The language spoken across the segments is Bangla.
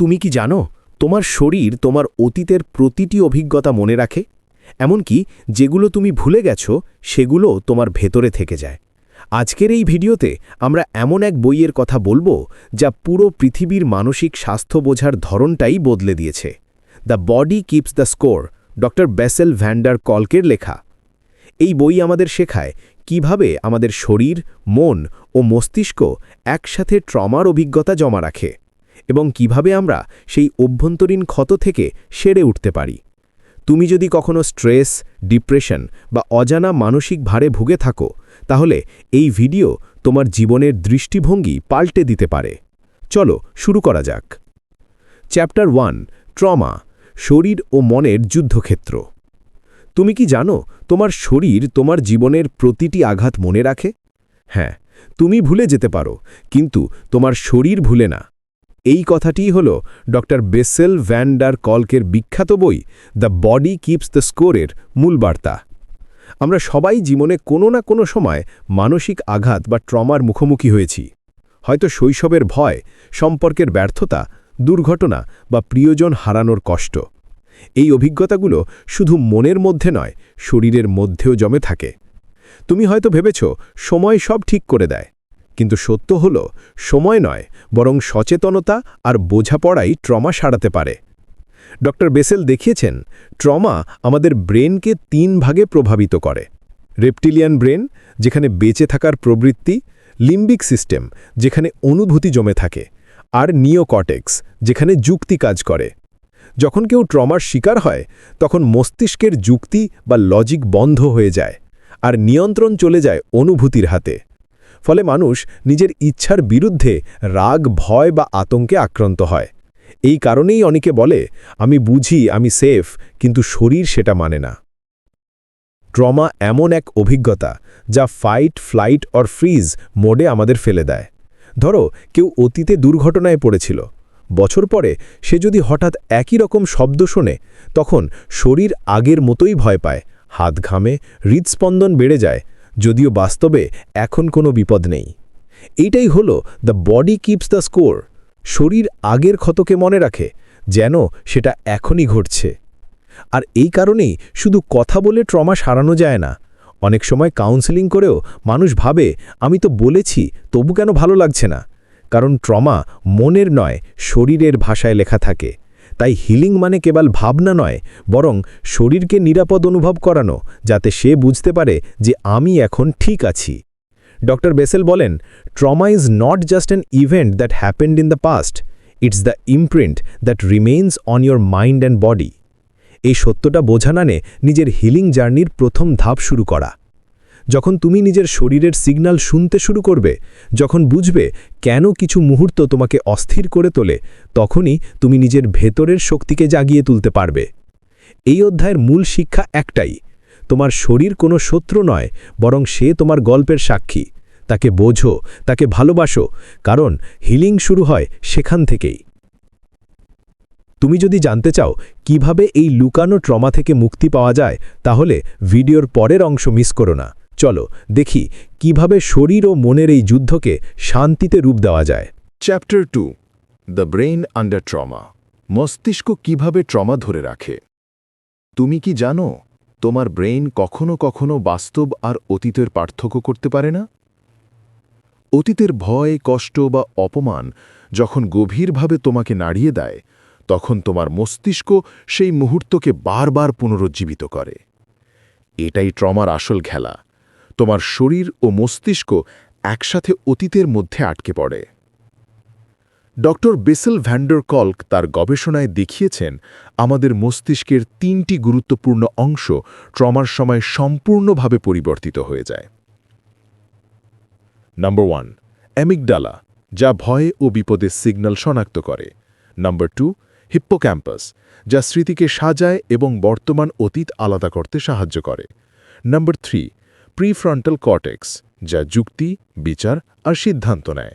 তুমি কি জানো, তোমার শরীর তোমার অতীতের প্রতিটি অভিজ্ঞতা মনে রাখে? এমনকি যেগুলো তুমি ভুলে গেছো, সেগুলো তোমার ভেতরে থেকে যায়। আজকের এই ভিডিওতে আমরা এমন এক বইয়ের কথা বলব, যা পুরো পৃথিবীর মানসিক স্বাস্থ্য বোঝার ধরনটাই বদলে দিয়েছে। The body keeps the score, doctor Bessel van der কলকের লেখা। এই বই আমাদের শেখায় কীভাবে আমাদের শরীর, মন ও মস্তিষ্ক একসাথে ট্রমার অভিজ্ঞতা জমা রাখে। এবং কীভাবে আমরা সেই অভ্যন্তরীণ ক্ষত থেকে সেরে উঠতে পারি। তুমি যদি কখনো স্ট্রেস, ডিপ্রেশন বা অজানা মানসিক ভারে ভুগে থাকো, তাহলে এই ভিডিও তোমার জীবনের দৃষ্টিভঙ্গি পাল্টে দিতে পারে। চলো শুরু করা যাক। চ্যাপ্টার ওয়ান, ট্রমা, শরীর ও মনের যুদ্ধক্ষেত্র। তুমি কি জানো তোমার শরীর তোমার জীবনের প্রতিটি আঘাত মনে রাখে? হ্যাঁ তুমি ভুলে যেতে পারো, কিন্তু তোমার শরীর ভুলে না। এই কথাটিই হল ডক্টর বেসেল ভ্যান্ডার কলকের বিখ্যাত বই দ্য বডি কিপস দ্য স্কোরের মূল বার্তা। আমরা সবাই জীবনে কোনো না কোনো সময় মানসিক আঘাত বা ট্রমার মুখোমুখি হয়েছি। হয়তো শৈশবের ভয়, সম্পর্কের ব্যর্থতা, দুর্ঘটনা বা প্রিয়জন হারানোর কষ্ট। এই অভিজ্ঞতাগুলো শুধু মনের মধ্যে নয়, শরীরের মধ্যেও জমে থাকে। তুমি হয়তো ভেবেছ, সময় সব ঠিক করে দেয়। কিন্তু সত্য হল, সময় নয়, বরং সচেতনতা আর বোঝাপড়াই ট্রমা সারাতে পারে। ড. বেসেল দেখিয়েছেন, ট্রমা আমাদের ব্রেনকে তিন ভাগে প্রভাবিত করে। রেপটিলিয়ান ব্রেন, যেখানে বেঁচে থাকার প্রবৃত্তি, লিম্বিক সিস্টেম, যেখানে অনুভূতি জমে থাকে, আর নিওকটেক্স যেখানে যুক্তি কাজ করে। যখন কেউ ট্রমার শিকার হয়, তখন মস্তিষ্কের যুক্তি বা লজিক বন্ধ হয়ে যায়, আর নিয়ন্ত্রণ চলে যায় অনুভূতির হাতে। ফলে মানুষ নিজের ইচ্ছার বিরুদ্ধে রাগ, ভয় বা আতঙ্কে আক্রান্ত হয়। এই কারণেই অনেকে বলে, আমি বুঝি, আমি সেফ, কিন্তু শরীর সেটা মানে না। ট্রমা এমন এক অভিজ্ঞতা যা ফাইট ফ্লাইট অর ফ্রিজ মোডে আমাদের ফেলে দেয়। ধরো, কেউ অতীতে দুর্ঘটনায় পড়েছিল। বছর পরে সে যদি হঠাৎ একই রকম শব্দ শোনে, তখন শরীর আগের মতোই ভয় পায়, হাত ঘামে, হৃদস্পন্দন বেড়ে যায় যদিও বাস্তবে এখন কোনো বিপদ নেই। এইটাই হলো the body keeps the score শরীর আগের ক্ষতকে মনে রাখে, যেন সেটা এখনই ঘটছে। আর এই কারণেই শুধু কথা বলে ট্রমা সারানো যায় না। অনেক সময় কাউন্সেলিং করেও মানুষ ভাবে, আমি তো বলেছি, তবু কেন ভালো লাগছে না? কারণ ট্রমা মনের নয়, শরীরের ভাষায় লেখা থাকে। তাই হিলিং মানে কেবল ভাবনা নয়, বরং শরীরকে নিরাপদ অনুভব করানো, যাতে সে বুঝতে পারে যে আমি এখন ঠিক আছি। ড বেসেল বলেন trauma is not just an event that happened in the past it's the imprint that remains on your mind and body এই সত্যটা বোঝানানে নিজের হিলিং জার্নির প্রথম ধাপ শুরু করা। যখন তুমি নিজের শরীরের সিগন্যাল শুনতে শুরু করবে, যখন বুঝবে কেন কিছু মুহূর্ত তোমাকে অস্থির করে তোলে, তখনই তুমি নিজের ভেতরের শক্তিকে জাগিয়ে তুলতে পারবে। এই অধ্যায়ের মূল শিক্ষা একটাই, তোমার শরীর কোনো শত্রু নয়, বরং সে তোমার গল্পের সাক্ষী। তাকে বোঝো, তাকে ভালোবাসো, কারণ হিলিং শুরু হয় সেখান থেকেই। তুমি যদি জানতে চাও কীভাবে এই লুকানো ট্রমা থেকে মুক্তি পাওয়া যায়, তাহলে ভিডিওর পরের অংশ মিস করো না। চলো, দেখি কীভাবে শরীর ও মনের এই যুদ্ধকে শান্তিতে রূপ দেওয়া যায়। Chapter two the brain under trauma মস্তিষ্ক কীভাবে ট্রমা ধরে রাখে? তুমি কি জানো, তোমার ব্রেইন কখনো কখনো বাস্তব আর অতীতের পার্থক্য করতে পারে না? অতীতের ভয়, কষ্ট বা অপমান যখন গভীরভাবে তোমাকে নাড়িয়ে দেয়, তখন তোমার মস্তিষ্ক সেই মুহূর্তকে বারবার পুনরুজ্জীবিত করে। এটাই ট্রমার আসল খেলা। তোমার শরীর ও মস্তিষ্ক একসাথে অতীতের মধ্যে আটকে পড়ে। ডক্টর বেসেল ভ্যান্ডার কল্ক তার গবেষণায় দেখিয়েছেন, আমাদের মস্তিষ্কের তিনটি গুরুত্বপূর্ণ অংশ ট্রমার সময় সম্পূর্ণভাবে পরিবর্তিত হয়ে যায়। নাম্বার ওয়ান অ্যামিকডালা যা ভয়ে ও বিপদের সিগন্যাল শনাক্ত করে। নাম্বার টু, হিপ্পোক্যাম্পাস, যা স্মৃতিকে সাজায় এবং বর্তমান অতীত আলাদা করতে সাহায্য করে। নাম্বার থ্রি প্রিফ্রন্টাল কর্টেক্স, যা যুক্তি, বিচার আর সিদ্ধান্ত নেয়।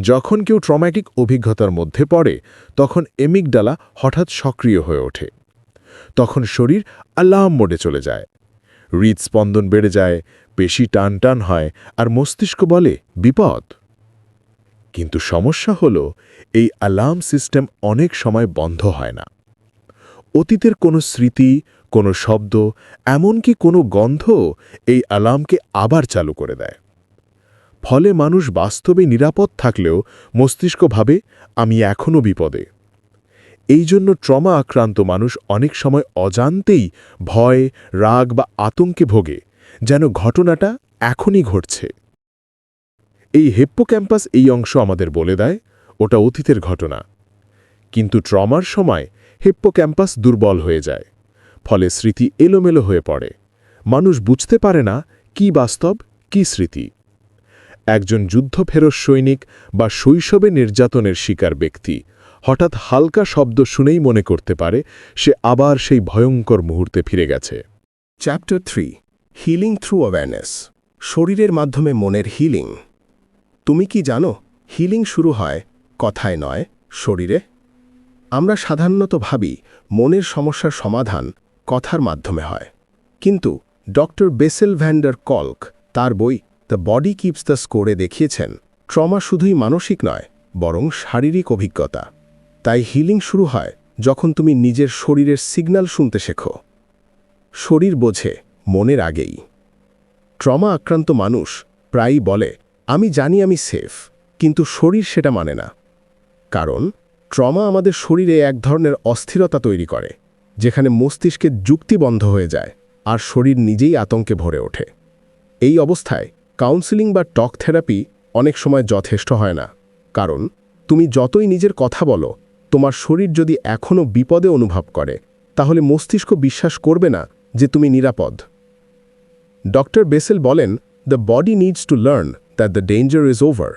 যখন কেউ ট্রম্যাটিক অভিজ্ঞতার মধ্যে পড়ে, তখন এমিকডালা হঠাৎ সক্রিয় হয়ে ওঠে। তখন শরীর আল্লাহম মোডে চলে যায়। হৃদস্পন্দন বেড়ে যায়, পেশি টান টান হয় আর মস্তিষ্ক বলে, বিপদ। কিন্তু সমস্যা হল, এই অ্যালার্ম সিস্টেম অনেক সময় বন্ধ হয় না। অতীতের কোনো স্মৃতি, কোনো শব্দ, এমনকি কোনো গন্ধ এই অ্যালার্মকে আবার চালু করে দেয়। ফলে মানুষ বাস্তবে নিরাপদ থাকলেও মস্তিষ্ক ভাবে, আমি এখনও বিপদে। এই জন্য ট্রমা আক্রান্ত মানুষ অনেক সময় অজান্তেই ভয়, রাগ বা আতঙ্কে ভোগে, যেন ঘটনাটা এখনই ঘটছে। এই হেপ্পোক্যাম্পাস এই অংশ আমাদের বলে দেয়, ওটা অতীতের ঘটনা। কিন্তু ট্রমার সময় হেপ্পোক্যাম্পাস দুর্বল হয়ে যায়, ফলে স্মৃতি এলোমেলো হয়ে পড়ে। মানুষ বুঝতে পারে না কি বাস্তব, কি স্মৃতি। একজন যুদ্ধফেরত সৈনিক বা শৈশবে নির্যাতনের শিকার ব্যক্তি হঠাৎ হালকা শব্দ শুনেই মনে করতে পারে সে আবার সেই ভয়ঙ্কর মুহূর্তে ফিরে গেছে। Chapter three healing through awareness শরীরের মাধ্যমে মনের হিলিং তুমি কি জানো হিলিং শুরু হয় কথায় নয়, শরীরে? আমরা সাধারণত ভাবি মনের সমস্যার সমাধান কথার মাধ্যমে হয়। কিন্তু ডক্টর বেসেল ভ্যান্ডার কল্ক তার বই দ্য বডি কিপস দ্য স্কোরে দেখিয়েছেন, ট্রমা শুধুই মানসিক নয়, বরং শারীরিক অভিজ্ঞতা। তাই হিলিং শুরু হয় যখন তুমি নিজের শরীরের সিগন্যাল শুনতে শেখো। শরীর বোঝে মনের আগেই। ট্রমা আক্রান্ত মানুষ প্রায়ই বলে, আমি জানি আমি সেফ, কিন্তু শরীর সেটা মানে না। কারণ ট্রমা আমাদের শরীরে এক ধরনের অস্থিরতা তৈরি করে, যেখানে মস্তিষ্কের যুক্তি বন্ধ হয়ে যায় আর শরীর নিজেই আতঙ্কে ভরে ওঠে। এই অবস্থায় কাউন্সিলিং বা টক থেরাপি অনেক সময় যথেষ্ট হয় না, কারণ তুমি যতই নিজের কথা বলো, তোমার শরীর যদি এখনও বিপদে অনুভব করে, তাহলে মস্তিষ্ক বিশ্বাস করবে না যে তুমি নিরাপদ। ডক্টর বেসেল বলেন the body needs to learn that the danger is over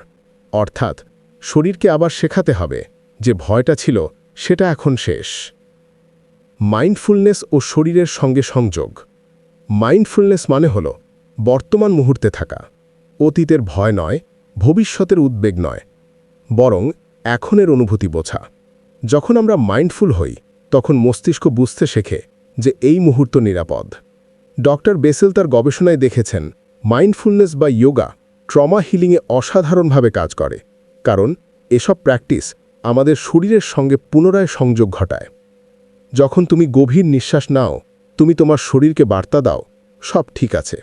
অর্থাৎ, শরীরকে আবার শেখাতে হবে। যে ভয়টা ছিল, সেটা এখন শেষ। মাইন্ডফুলনেস ও শরীরের সঙ্গে সংযোগ। মাইন্ডফুলনেস মানে হল, বর্তমান মুহূর্তে থাকা। অতীতের ভয় নয়, ভবিষ্যতের উদ্বেগ নয়, বরং এখনের অনুভূতি বোঝা। যখন আমরা মাইন্ডফুল হই, তখন মস্তিষ্ক বুঝতে শেখে যে এই মুহূর্ত নিরাপদ। ডক্টর বেসেল তার গবেষণায় দেখেছেন, মাইন্ডফুলনেস বা যোগা ট্রমা হিলিংয়ে অসাধারণভাবে কাজ করে, কারণ এসব প্র্যাকটিস আমাদের শরীরের সঙ্গে পুনরায় সংযোগ ঘটায়। যখন তুমি গভীর নিঃশ্বাস নাও, তুমি তোমার শরীরকে বার্তা দাও, সব ঠিক আছে।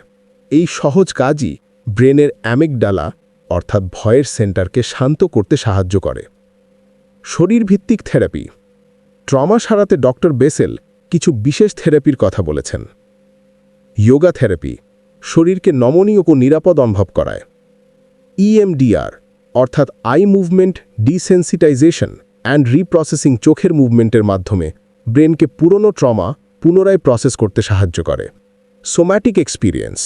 এই সহজ কাজই ব্রেনের অ্যামেকডালা অর্থাৎ ভয়ের সেন্টারকে শান্ত করতে সাহায্য করে। শরীরভিত্তিক থেরাপি। ট্রমা সারাতে ডক্টর বেসেল কিছু বিশেষ থেরাপির কথা বলেছেন। যোগা থেরাপি শরীরকে নমনীয় ও নিরাপদ অনুভব করায়। ইএমডিআর অর্থাৎ eye movement, desensitization and reprocessing চোখের মুভমেন্টের মাধ্যমে ব্রেনকে পুরনো ট্রমা পুনরায় প্রসেস করতে সাহায্য করে। সোম্যাটিক এক্সপিরিয়েন্স,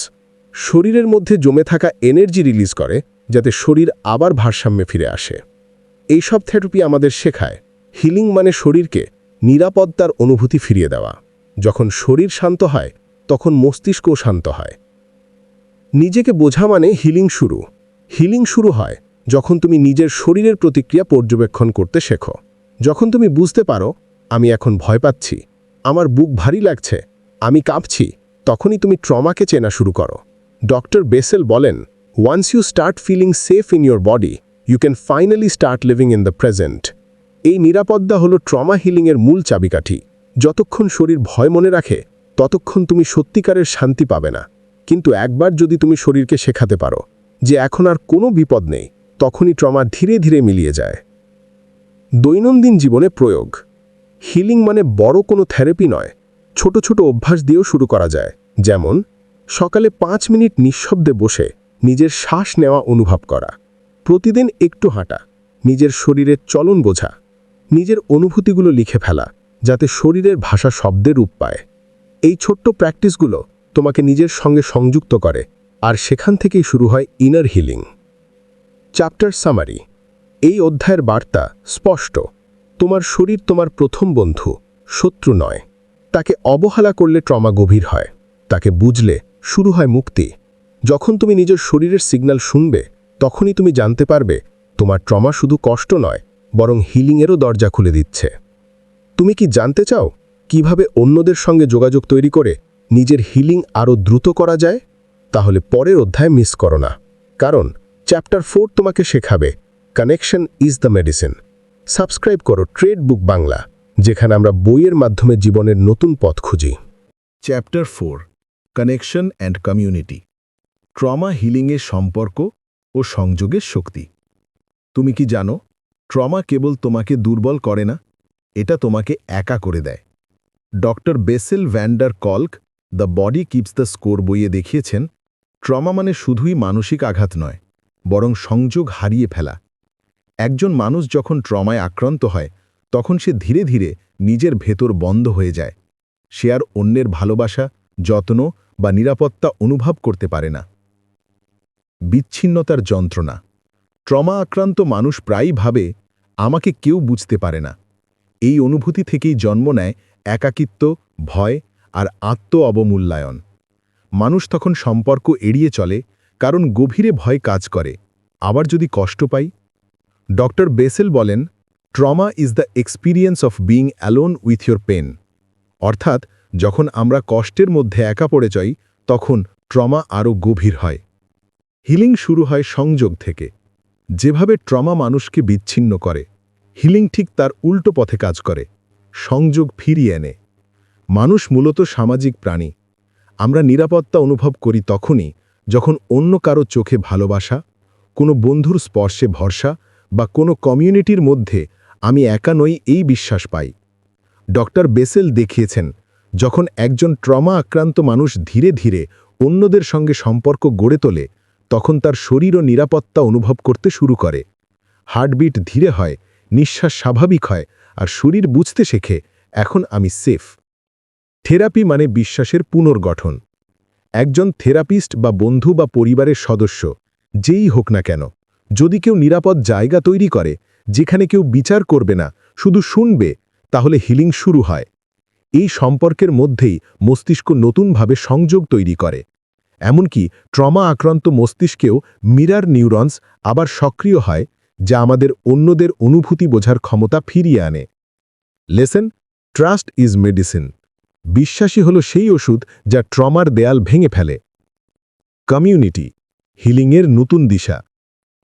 শরীরের মধ্যে জমে থাকা এনার্জি রিলিজ করে যাতে শরীর আবার ভারসাম্যে ফিরে আসে। এইসব থেরাপি আমাদের শেখায়, হিলিং মানে শরীরকে নিরাপত্তার অনুভূতি ফিরিয়ে দেওয়া। যখন শরীর শান্ত হয়, তখন মস্তিষ্কও শান্ত হয়। নিজেকে বোঝা মানে হিলিং শুরু। হিলিং শুরু হয় যখন তুমি নিজের শরীরের প্রতিক্রিয়া পর্যবেক্ষণ করতে শেখো। যখন তুমি বুঝতে পারো, আমি এখন ভয় পাচ্ছি, আমার বুক ভারী লাগছে, আমি কাঁপছি, তখনই তুমি ট্রমাকে চেনা শুরু করো। ডক্টর বেসেল বলেন once you start feeling safe in your body you can finally start living in the present এই নিরাপত্তা হলো ট্রমা হিলিংয়ের মূল চাবিকাঠি। যতক্ষণ শরীর ভয় মনে রাখে, ততক্ষণ তুমি সত্যিকারের শান্তি পাবে না। কিন্তু একবার যদি তুমি শরীরকে শেখাতে পারো যে এখন আর কোনো বিপদ নেই তখনই ট্রমা ধীরে ধীরে মিলিয়ে যায়। দৈনন্দিন জীবনে প্রয়োগ। হিলিং মানে বড় কোনো থেরাপি নয়, ছোট ছোট অভ্যাস দিয়েও শুরু করা যায়। যেমন, সকালে পাঁচ মিনিট নিঃশব্দে বসে নিজের শ্বাস নেওয়া অনুভব করা। প্রতিদিন একটু হাঁটা, নিজের শরীরের চলন বোঝা, নিজের অনুভূতিগুলো লিখে ফেলা, যাতে শরীরের ভাষা শব্দের রূপ পায়। এই ছোট্ট প্র্যাকটিসগুলো তোমাকে নিজের সঙ্গে সংযুক্ত করে, আর সেখান থেকেই শুরু হয় ইনার হিলিং চ্যাপ্টার সামারি এই অধ্যায়ের বার্তা স্পষ্ট। তোমার শরীর তোমার প্রথম বন্ধু, শত্রু নয়। তাকে অবহেলা করলে ট্রমা গভীর হয়। তাকে বুঝলে শুরু হয় মুক্তি। যখন তুমি নিজের শরীরের সিগন্যাল শুনবে, তখনই তুমি জানতে পারবে, তোমার ট্রমা শুধু কষ্ট নয়, বরং হিলিংয়েরও দরজা খুলে দিচ্ছে। তুমি কি জানতে চাও, কীভাবে অন্যদের সঙ্গে যোগাযোগ তৈরি করে নিজের হিলিং আরও দ্রুত করা যায়? তাহলে পরের অধ্যায় মিস করো না। কারণ চ্যাপ্টার ফোর তোমাকে শেখাবে connection is the medicine subscribe করো ট্রেড বুক বাংলা যেখানে আমরা বইয়ের মাধ্যমে জীবনের নতুন পথ খুঁজি। Chapter four connection and community trauma হিলিংয়ের সম্পর্ক ও সংযোগের শক্তি। তুমি কি জানো ট্রমা কেবল তোমাকে দুর্বল করে না, এটা তোমাকে একা করে দেয়। Doctor Bessel van der Kolk the body keeps the score বইয়ে দেখিয়েছেন ট্রমা মানে শুধুই মানসিক আঘাত নয় বরং সংযোগ হারিয়ে ফেলা। একজন মানুষ যখন ট্রমায় আক্রান্ত হয়, তখন সে ধীরে ধীরে নিজের ভেতর বন্ধ হয়ে যায়। সে আর অন্যের ভালোবাসা, যত্ন বা নিরাপত্তা অনুভব করতে পারে না। বিচ্ছিন্নতার যন্ত্রণা। ট্রমা আক্রান্ত মানুষ প্রায়ই ভাবে, আমাকে কেউ বুঝতে পারে না। এই অনুভূতি থেকেই জন্ম নেয় একাকিত্ব, ভয় আর আত্ম অবমূল্যায়ন মানুষ তখন সম্পর্ক এড়িয়ে চলে কারণ গভীরে ভয় কাজ করে। আবার যদি কষ্ট পাই? ডক্টর বেসেল বলেন trauma is the experience of being alone with your pain অর্থাৎ, যখন আমরা কষ্টের মধ্যে একা পড়ে যাই, তখন ট্রমা আরও গভীর হয়। হিলিং শুরু হয় সংযোগ থেকে। যেভাবে ট্রমা মানুষকে বিচ্ছিন্ন করে, হিলিং ঠিক তার উল্টো পথে কাজ করে, সংযোগ ফিরিয়ে এনে। মানুষ মূলত সামাজিক প্রাণী। আমরা নিরাপত্তা অনুভব করি তখনই যখন অন্য কারও চোখে ভালোবাসা, কোনো বন্ধুর স্পর্শে ভরসা বা কোনো কমিউনিটির মধ্যে আমি একা নই এই বিশ্বাস পাই। ডক্টর বেসেল দেখিয়েছেন, যখন একজন ট্রমা আক্রান্ত মানুষ ধীরে ধীরে অন্যদের সঙ্গে সম্পর্ক গড়ে তোলে, তখন তার শরীর ও নিরাপত্তা অনুভব করতে শুরু করে। হার্টবিট ধীরে হয়, নিঃশ্বাস স্বাভাবিক হয় আর শরীর বুঝতে শেখে, এখন আমি সেফ। থেরাপি মানে বিশ্বাসের পুনর্গঠন। একজন থেরাপিস্ট বা বন্ধু বা পরিবারের সদস্য, যেই হোক না কেন। যদি কেউ নিরাপদ জায়গা তৈরি করে, যেখানে কেউ বিচার করবে না, শুধু শুনবে, তাহলে হিলিং শুরু হয়। এই সম্পর্কের মধ্যেই মস্তিষ্ক নতুনভাবে সংযোগ তৈরি করে। এমনকি ট্রমা আক্রান্ত মস্তিষ্কেও মিরার নিউরনস আবার সক্রিয় হয়, যা আমাদের অন্যদের অনুভূতি বোঝার ক্ষমতা ফিরিয়ে আনে। Lesson, trust is medicine. বিশ্বাসী হল সেই ওষুধ যা ট্রমার দেয়াল ভেঙে ফেলে। কমিউনিটি, হিলিংয়ের নতুন দিশা।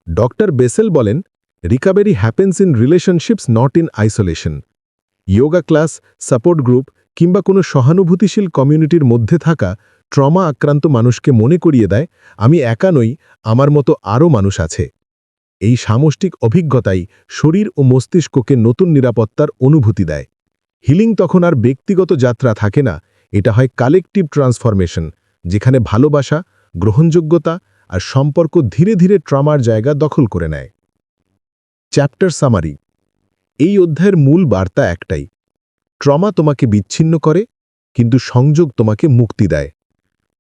ডক্টর বেসেল বলেন, recovery happens in relationships, not in isolation. Yoga class, support group, কিংবা কোনো সহানুভূতিশীল কমিউনিটির মধ্যে থাকা ট্রমা আক্রান্ত মানুষকে মনে করিয়ে দেয়, আমি একা নই, আমার মতো আরও মানুষ আছে। এই সামষ্টিক অভিজ্ঞতাই শরীর ও মস্তিষ্ককে নতুন নিরাপত্তার অনুভূতি দেয়। হিলিং তখন আর ব্যক্তিগত যাত্রা থাকে না, এটা হয় কালেকটিভ ট্রান্সফরমেশন, যেখানে ভালোবাসা, গ্রহণযোগ্যতা আর সম্পর্ক ধীরে ধীরে ট্রমার জায়গা দখল করে নেয়। চ্যাপ্টার সামারি, এই অধ্যায়ের মূল বার্তা একটাই, ট্রমা তোমাকে বিচ্ছিন্ন করে, কিন্তু সংযোগ তোমাকে মুক্তি দেয়।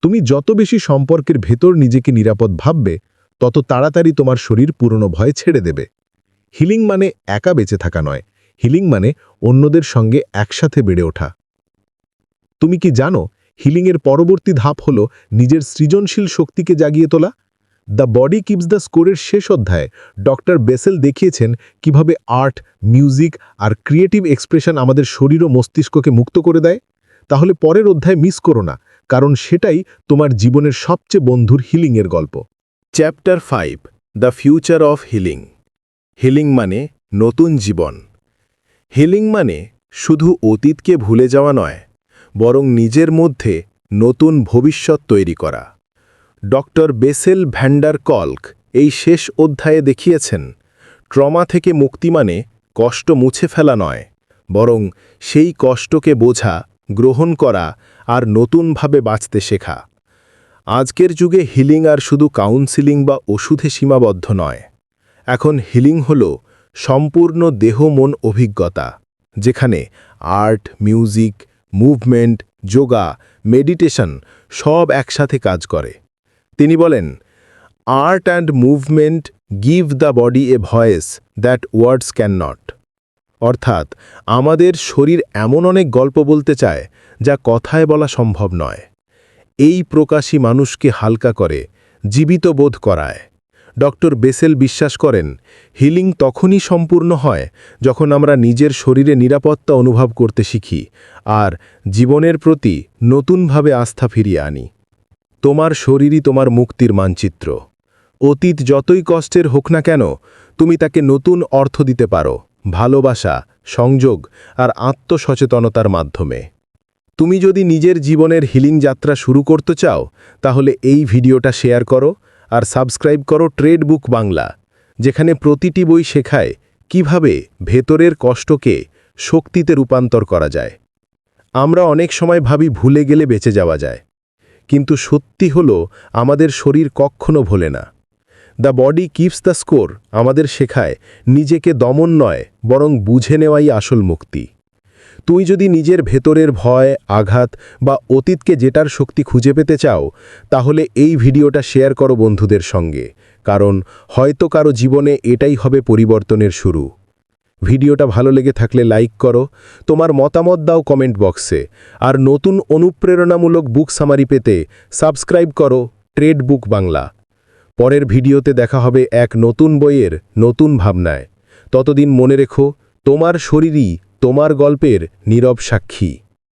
তুমি যত বেশি সম্পর্কের ভেতর নিজেকে নিরাপদ ভাববে, তত তাড়াতাড়ি তোমার শরীর পুরনো ভয় ছেড়ে দেবে। হিলিং মানে একা বেঁচে থাকা নয় হিলিং মানে অন্যদের সঙ্গে একসাথে বেড়ে ওঠা। তুমি কি জানো, হিলিংয়ের পরবর্তী ধাপ হল নিজের সৃজনশীল শক্তিকে জাগিয়ে তোলা? দ্য বডি কিপস দ্য স্কোরের শেষ অধ্যায়ে ডক্টর বেসেল দেখিয়েছেন কীভাবে আর্ট, মিউজিক আর ক্রিয়েটিভ এক্সপ্রেশন আমাদের শরীর ও মস্তিষ্ককে মুক্ত করে দেয়। তাহলে পরের অধ্যায় মিস করো না, কারণ সেটাই তোমার জীবনের সবচেয়ে বন্ধুর হিলিংয়ের গল্প। Chapter five, the future of healing. Healing মানে নতুন জীবন। হিলিং মানে শুধু অতীতকে ভুলে যাওয়া নয়, বরং নিজের মধ্যে নতুন ভবিষ্যৎ তৈরি করা। ডক্টর বেসেল ভ্যান্ডার কল্ক এই শেষ অধ্যায়ে দেখিয়েছেন, ট্রমা থেকে মুক্তি মানে কষ্ট মুছে ফেলা নয়, বরং সেই কষ্টকে বোঝা, গ্রহণ করা আর নতুনভাবে বাঁচতে শেখা। আজকের যুগে হিলিং আর শুধু কাউন্সিলিং বা ওষুধে সীমাবদ্ধ নয়, এখন হিলিং হল সম্পূর্ণ দেহ, মন, অভিজ্ঞতা, যেখানে art, music, movement, yoga, meditation সব একসাথে কাজ করে। তিনি বলেন, art and movement give the body a voice that words cannot. অর্থাৎ, আমাদের শরীর এমন অনেক গল্প বলতে চায় যা কথায় বলা সম্ভব নয়। এই প্রকাশই মানুষকে হালকা করে, জীবিত বোধ করায়। ডক্টর বেসেল বিশ্বাস করেন, হিলিং তখনই সম্পূর্ণ হয় যখন আমরা নিজের শরীরে নিরাপত্তা অনুভব করতে শিখি আর জীবনের প্রতি নতুনভাবে আস্থা ফিরিয়ে আনি। তোমার শরীরই তোমার মুক্তির মানচিত্র। অতীত যতই কষ্টের হোক না কেন, তুমি তাকে নতুন অর্থ দিতে পারো, ভালোবাসা, সংযোগ আর আত্মসচেতনতার মাধ্যমে। তুমি যদি নিজের জীবনের হিলিং যাত্রা শুরু করতে চাও, তাহলে এই ভিডিওটা শেয়ার করো আর সাবস্ক্রাইব করো ট্রেড বুক বাংলা, যেখানে প্রতিটি বই শেখায় কীভাবে ভেতরের কষ্টকে শক্তিতে রূপান্তর করা যায়। আমরা অনেক সময় ভাবি ভুলে গেলে বেঁচে যাওয়া যায়, কিন্তু সত্যি হল আমাদের শরীর কখনো ভোলে না। The body keeps the score আমাদের শেখায় নিজেকে দমন নয়, বরং বুঝে নেওয়াই আসল মুক্তি। তুই যদি নিজের ভেতরের ভয়, আঘাত বা অতীতকে যেটার শক্তি খুঁজে পেতে চাও, তাহলে এই ভিডিওটা শেয়ার করো বন্ধুদের সঙ্গে, কারণ হয়তো কারও জীবনে এটাই হবে পরিবর্তনের শুরু। ভিডিওটা ভালো লেগে থাকলে লাইক করো, তোমার মতামত দাও কমেন্ট বক্সে, আর নতুন অনুপ্রেরণামূলক বুক সামারি পেতে সাবস্ক্রাইব করো ট্রেড বুক বাংলা। পরের ভিডিওতে দেখা হবে এক নতুন বইয়ের নতুন ভাবনায়। ততদিন মনে রেখো, তোমার শরীরই তোমার গল্পের নীরব সাক্ষী।